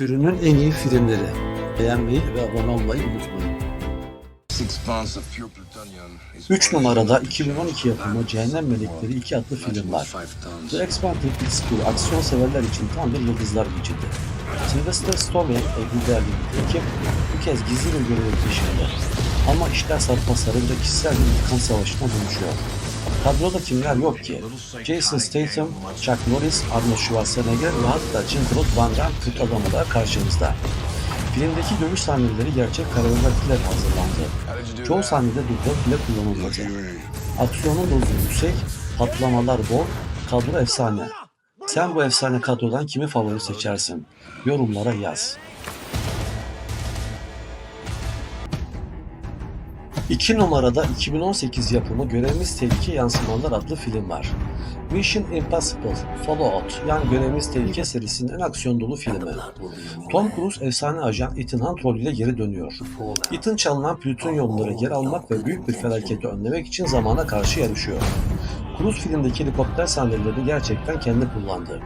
Türünün en iyi filmleri. Beğenmeyi ve abone olmayı unutmayın. Six pounds of pure plutonium is 3 numarada 2012 yapımı Cehennem Melekleri 2 adlı film var. The Expanded School aksiyon severler için tam bir yıldızlar geçidi. Sylvester Stallone liderliği bir ekip bu kez gizli bir görevin peşinde. Ama işler sarpa sarınca kişisel bir intikam savaşına dönüşüyor. Kadroda kimler yok ki? Jason Statham, Chuck Norris, Arnold Schwarzenegger ve hatta Jean-Claude Van Damme Türk adamı da karşımızda. Filmdeki dövüş sahneleri gerçek koreografiler hazırlandı. Çoğu sahnede dublör bile kullanılmadı. Aksiyonun dozu yüksek, patlamalar bol, kadro efsane. Sen bu efsane kadrodan kimi favori seçersin? Yorumlara yaz. 2 numarada 2018 yapımı Görevimiz Tehlike Yansımalar adlı film var. Mission Impossible Fallout yani Görevimiz Tehlike serisinin en aksiyon dolu filmi. Tom Cruise efsane ajan Ethan Hunt rolüyle geri dönüyor. Ethan çalınan plütonyumları geri almak ve büyük bir felaketi önlemek için zamana karşı yarışıyor. Cruise filmdeki helikopter sahneleri gerçekten kendi kullandı.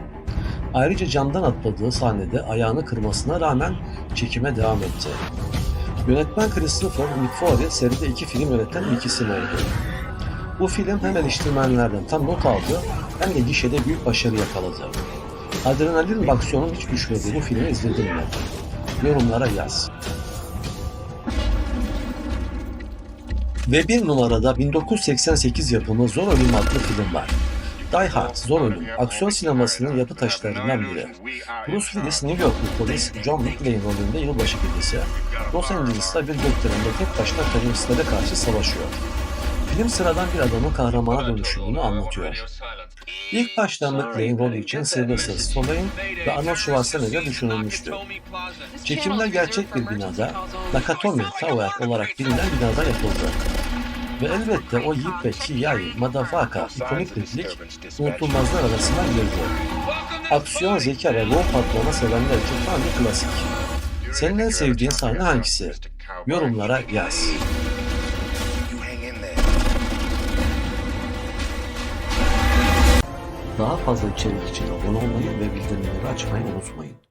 Ayrıca camdan atladığı sahnede ayağını kırmasına rağmen çekime devam etti. Yönetmen Christopher McQuarrie seride iki film yöneten ilk isim oldu. Bu film hem eleştirmenlerden tam not aldı hem de gişede büyük başarı yakaladı. Adrenalin ve hiç düşmediği bu filmi izledin mi? Yorumlara yaz. Ve bir numarada 1988 yapımı Zor Ölüm adlı film var. Die Hard, Zor Ölüm, aksiyon sinemasının yapı taşlarından biri. Bruce Willis, New Yorklu polis John McClane rolünde yılbaşı gecesi, Los Angeles'ta bir gökdelende tek başına teröristlere karşı savaşıyor. Film sıradan bir adamın kahramana dönüşümünü anlatıyor. İlk başta McClane rolü için Sylvester Stallone ve Arnold Schwarzenegger düşünülmüştü. Çekimler gerçek bir binada, Nakatomi Tower olarak bilinen binada yapıldı. Ve elbette o Yippee Ki-Yay Madafaka ikonik replik unutulmazlar arasına girdi. Aksiyon, zeka ve low patlama sevenler için tam bir klasik. Senin en sevdiğin sahne hangisi? Yorumlara yaz. Daha fazla içerik için abone olmayı ve bildirimleri açmayı unutmayın.